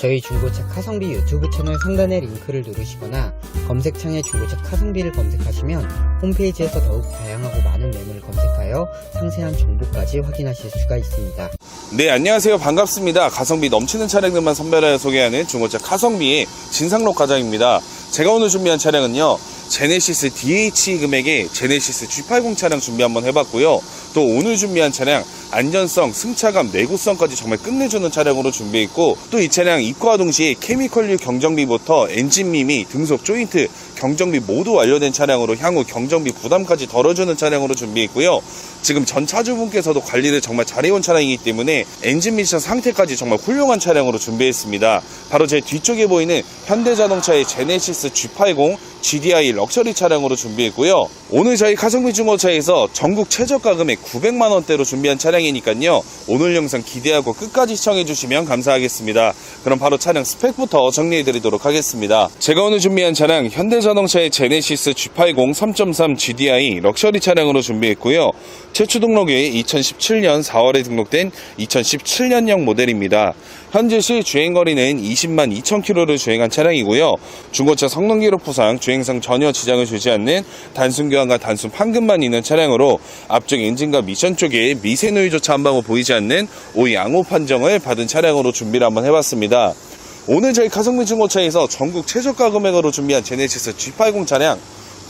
저희 중고차 카성비 유튜브 채널 상단의 링크를 누르시거나 검색창에 중고차 카성비를 검색하시면 홈페이지에서 더욱 다양하고 많은 매물을 검색하여 상세한 정보까지 확인하실 수가 있습니다. 네, 안녕하세요. 반갑습니다. 가성비 넘치는 차량들만 선별하여 소개하는 중고차 카성비의 진상록 과장입니다. 제가 오늘 준비한 차량은요. 제네시스 DH 금액의 제네시스 G80 차량 준비 한번 해봤고요. 또 오늘 준비한 차량 안전성, 승차감, 내구성까지 정말 끝내주는 차량으로 준비했고 또 이 차량 입고와 동시에 케미컬류 경정비부터 엔진 미미, 등속 조인트, 경정비 모두 완료된 차량으로 향후 경정비 부담까지 덜어주는 차량으로 준비했고요. 지금 전 차주분께서도 관리를 정말 잘해온 차량이기 때문에 엔진 미션 상태까지 정말 훌륭한 차량으로 준비했습니다. 바로 제 뒤쪽에 보이는 현대자동차의 제네시스 G80 GDI 럭셔리 차량으로 준비했고요. 오늘 저희 가성비 중고차에서 전국 최저가 금액 900만 원대로 준비한 차량이니까요. 오늘 영상 기대하고 끝까지 시청해 주시면 감사하겠습니다. 그럼 바로 차량 스펙부터 정리해 드리도록 하겠습니다. 제가 오늘 준비한 차량 현대자동차의 제네시스 G80 3.3 GDI 럭셔리 차량으로 준비했고요. 최초 등록이 2017년 4월에 등록된 2017년형 모델입니다. 현재 시 주행거리는 20만 2천 킬로를 주행한 차량이고요. 중고차 성능 기록부상 주행상 전혀 지장을 주지 않는 단순 교환과 단순 판금만 있는 차량으로 앞쪽 엔진과 미션 쪽에 미세 노이조차 한 방울 보이지 않는 오이 양호 판정을 받은 차량으로 준비를 한번 해봤습니다. 오늘 저희 가성비 중고차에서 전국 최저가 금액으로 준비한 제네시스 G80 차량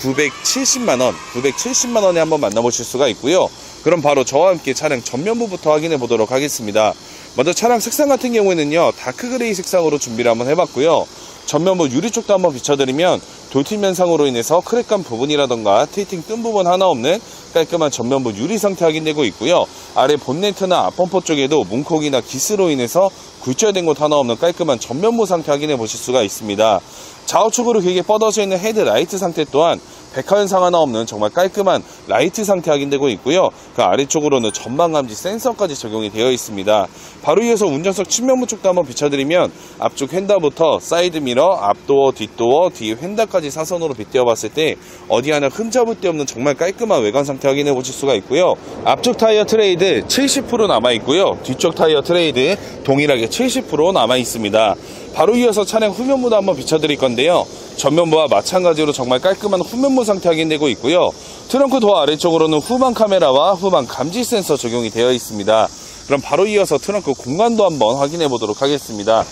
970만원, 970만원에 한번 만나보실 수가 있고요. 그럼 바로 저와 함께 차량 전면부부터 확인해 보도록 하겠습니다. 먼저 차량 색상 같은 경우에는요, 다크그레이 색상으로 준비를 한번 해봤고요. 전면부 유리 쪽도 한번 비춰드리면 돌팀 현상으로 인해서 크랙간 부분이라던가 테이팅 뜬 부분 하나 없는 깔끔한 전면부 유리 상태 확인되고 있고요. 아래 본네트나 앞범퍼 쪽에도 문콕이나 기스로 인해서 굴절된 곳 하나 없는 깔끔한 전면부 상태 확인해 보실 수가 있습니다. 좌우측으로 길게 뻗어져 있는 헤드라이트 상태 또한 백화 현상 하나 없는 정말 깔끔한 라이트 상태 확인되고 있고요. 그 아래쪽으로는 전방 감지 센서까지 적용이 되어 있습니다. 바로 이어서 운전석 측면부 쪽도 한번 비춰드리면 앞쪽 휀다부터 사이드 미러, 앞도어, 뒷도어, 뒤 휀다까지 사선으로 빗대어 봤을 때 어디 하나 흠잡을 데 없는 정말 깔끔한 외관 상태 확인해 보실 수가 있고요. 앞쪽 타이어 트레이드 70% 남아 있고요. 뒤쪽 타이어 트레이드 동일하게 70% 남아 있습니다. 바로 이어서 차량 후면부도 한번 비춰드릴 건데요. 전면부와 마찬가지로 정말 깔끔한 후면부 상태 확인되고 있고요. 트렁크 도어 아래쪽으로는 후방 카메라와 후방 감지 센서 적용이 되어 있습니다. 그럼 바로 이어서 트렁크 공간도 한번 확인해 보도록 하겠습니다.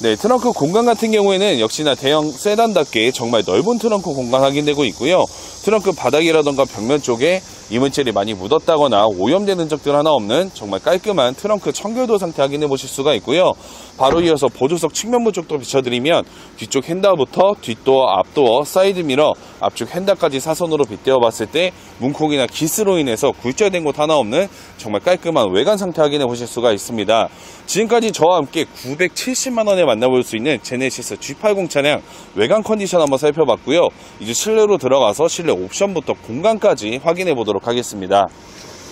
네, 트렁크 공간 같은 경우에는 역시나 대형 세단답게 정말 넓은 트렁크 공간 확인되고 있고요. 트렁크 바닥이라던가 벽면 쪽에 이물질이 많이 묻었다거나 오염된 흔적들 하나 없는 정말 깔끔한 트렁크 청결도 상태 확인해 보실 수가 있고요. 바로 이어서 보조석 측면부 쪽도 비춰드리면 뒤쪽 핸다부터 뒷도어, 앞도어, 사이드미러, 앞쪽 핸다까지 사선으로 빗대어 봤을 때 문콕이나 기스로 인해서 굴절된 곳 하나 없는 정말 깔끔한 외관 상태 확인해 보실 수가 있습니다. 지금까지 저와 함께 970만 원에 만나볼 수 있는 제네시스 G80 차량 외관 컨디션 한번 살펴봤고요. 이제 실내로 들어가서 실내 옵션부터 공간까지 확인해 보도록 하겠습니다.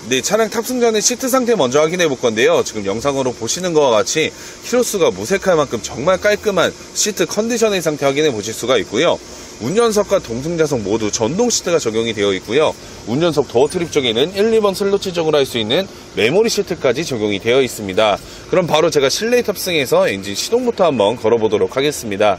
네, 차량 탑승 전에 시트 상태 먼저 확인해 볼 건데요. 지금 영상으로 보시는 것과 같이 키로수가 무색할 만큼 정말 깔끔한 시트 컨디션의 상태 확인해 보실 수가 있고요. 운전석과 동승자석 모두 전동 시트가 적용이 되어 있고요. 운전석 도어 트립 쪽에는 1, 2번 슬로치 적으로 할 수 있는 메모리 시트까지 적용이 되어 있습니다. 그럼 바로 제가 실내 탑승해서 엔진 시동부터 한번 걸어보도록 하겠습니다.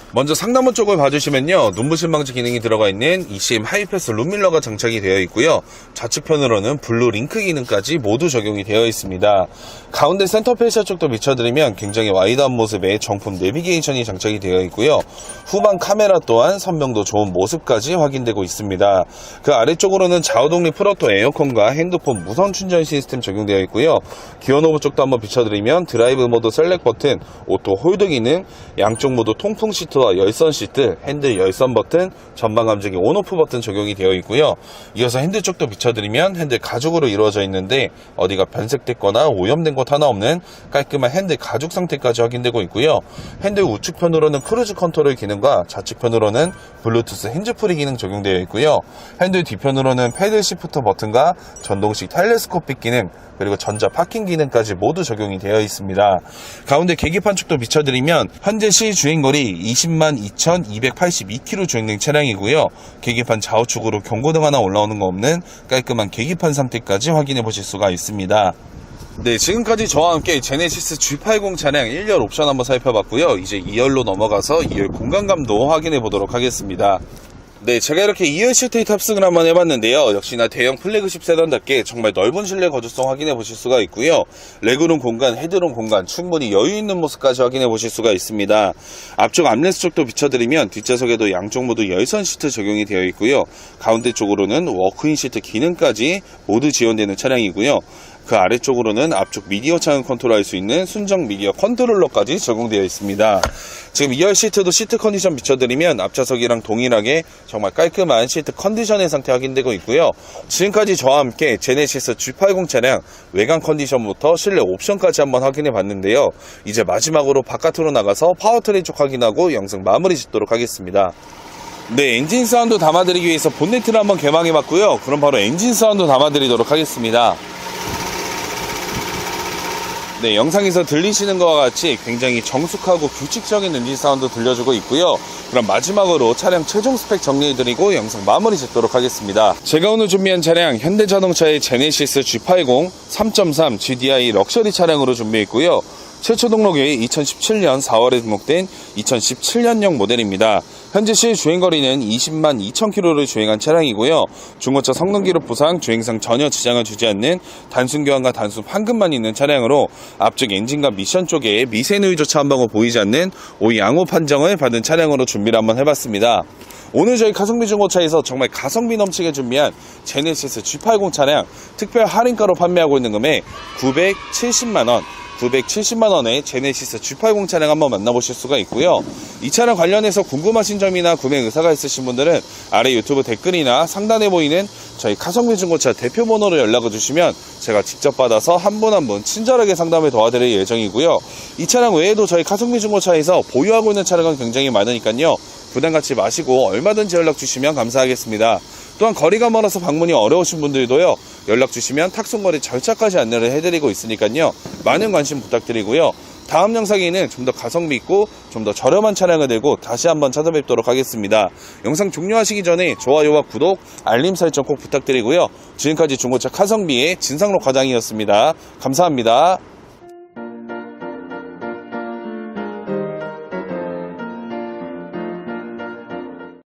먼저 상단부 쪽을 봐주시면요. 눈부신 방지 기능이 들어가 있는 ECM 하이패스 룸밀러가 장착이 되어 있고요. 좌측편으로는 블루 링크 기능까지 모두 적용이 되어 있습니다. 가운데 센터 페이셜 쪽도 비춰드리면 굉장히 와이드한 모습의 정품 내비게이션이 장착이 되어 있고요. 후방 카메라 또한 선명도 좋은 모습까지 확인되고 있습니다. 그 아래쪽으로는 좌우독립 프로토 에어컨과 핸드폰 무선 충전 시스템 적용되어 있고요. 기어 노브 쪽도 한번 비춰드리면 드라이브 모드 셀렉 버튼 오토 홀드 기능 양쪽 모두 통풍 시트 시트와 열선 시트, 핸들 열선 버튼, 전방 감지기 온오프 버튼 적용이 되어 있고요. 이어서 핸들 쪽도 비춰드리면 핸들 가죽으로 이루어져 있는데 어디가 변색됐거나 오염된 곳 하나 없는 깔끔한 핸들 가죽 상태까지 확인되고 있고요. 핸들 우측편으로는 크루즈 컨트롤 기능과 좌측편으로는 블루투스 핸즈프리 기능 적용되어 있고요. 핸들 뒤편으로는 패들 시프트 버튼과 전동식 텔레스코픽 기능 그리고 전자 파킹 기능까지 모두 적용이 되어 있습니다. 가운데 계기판 쪽도 비춰드리면 현재 시 주행거리 20만 2,282km 주행된 차량이고요. 계기판 좌우측으로 경고등 하나 올라오는 거 없는 깔끔한 계기판 상태까지 확인해 보실 수가 있습니다. 네, 지금까지 저와 함께 제네시스 G80 차량 1열 옵션 한번 살펴봤고요. 이제 2열로 넘어가서 2열 공간감도 확인해 보도록 하겠습니다. 네, 제가 이렇게 2열 시트에 탑승을 한번 해봤는데요. 역시나 대형 플래그십 세단답게 정말 넓은 실내 거주성 확인해 보실 수가 있고요. 레그룸 공간, 헤드룸 공간 충분히 여유 있는 모습까지 확인해 보실 수가 있습니다. 앞쪽 암레스 쪽도 비춰드리면 뒷좌석에도 양쪽 모두 열선 시트 적용이 되어 있고요. 가운데 쪽으로는 워크인 시트 기능까지 모두 지원되는 차량이고요. 그 아래쪽으로는 앞쪽 미디어 창을 컨트롤할 수 있는 순정 미디어 컨트롤러까지 적용되어 있습니다. 지금 2열 시트도 시트 컨디션 비춰드리면 앞좌석이랑 동일하게 정말 깔끔한 시트 컨디션의 상태 확인되고 있고요. 지금까지 저와 함께 제네시스 G80 차량 외관 컨디션부터 실내 옵션까지 한번 확인해 봤는데요. 이제 마지막으로 바깥으로 나가서 파워트레인 쪽 확인하고 영상 마무리 짓도록 하겠습니다. 네, 엔진 사운드 담아드리기 위해서 본네트를 한번 개방해 봤고요. 그럼 바로 엔진 사운드 담아드리도록 하겠습니다. 네, 영상에서 들리시는 것과 같이 굉장히 정숙하고 규칙적인 엔진 사운드 들려주고 있고요. 그럼 마지막으로 차량 최종 스펙 정리해드리고 영상 마무리 짓도록 하겠습니다. 제가 오늘 준비한 차량 현대자동차의 제네시스 G80 3.3 GDI 럭셔리 차량으로 준비했고요. 최초 등록이 2017년 4월에 등록된 2017년형 모델입니다. 현재 시 주행거리는 20만 2천 킬로를 주행한 차량이고요. 중고차 성능 기록 보상, 주행상 전혀 지장을 주지 않는 단순 교환과 단순 환급만 있는 차량으로 앞쪽 엔진과 미션 쪽에 미세 누이조차 한 방울 보이지 않는 오이 양호 판정을 받은 차량으로 준비를 한번 해봤습니다. 오늘 저희 가성비 중고차에서 정말 가성비 넘치게 준비한 제네시스 G80 차량 특별 할인가로 판매하고 있는 금액 970만원 970만원의 제네시스 G80 차량 한번 만나보실 수가 있고요. 이 차량 관련해서 궁금하신 점이나 구매 의사가 있으신 분들은 아래 유튜브 댓글이나 상단에 보이는 저희 가성비 중고차 대표 번호로 연락을 주시면 제가 직접 받아서 한 분 한분 친절하게 상담을 도와드릴 예정이고요. 이 차량 외에도 저희 가성비 중고차에서 보유하고 있는 차량은 굉장히 많으니까요. 부담 갖지 마시고 얼마든지 연락 주시면 감사하겠습니다. 또한 거리가 멀어서 방문이 어려우신 분들도요. 연락 주시면 탁송거리 절차까지 안내를 해드리고 있으니까요. 많은 관심 부탁드리고요. 다음 영상에는 좀 더 가성비 있고 좀 더 저렴한 차량을 들고 다시 한번 찾아뵙도록 하겠습니다. 영상 종료하시기 전에 좋아요와 구독, 알림 설정 꼭 부탁드리고요. 지금까지 중고차 카성비의 진상로 과장이었습니다. 감사합니다.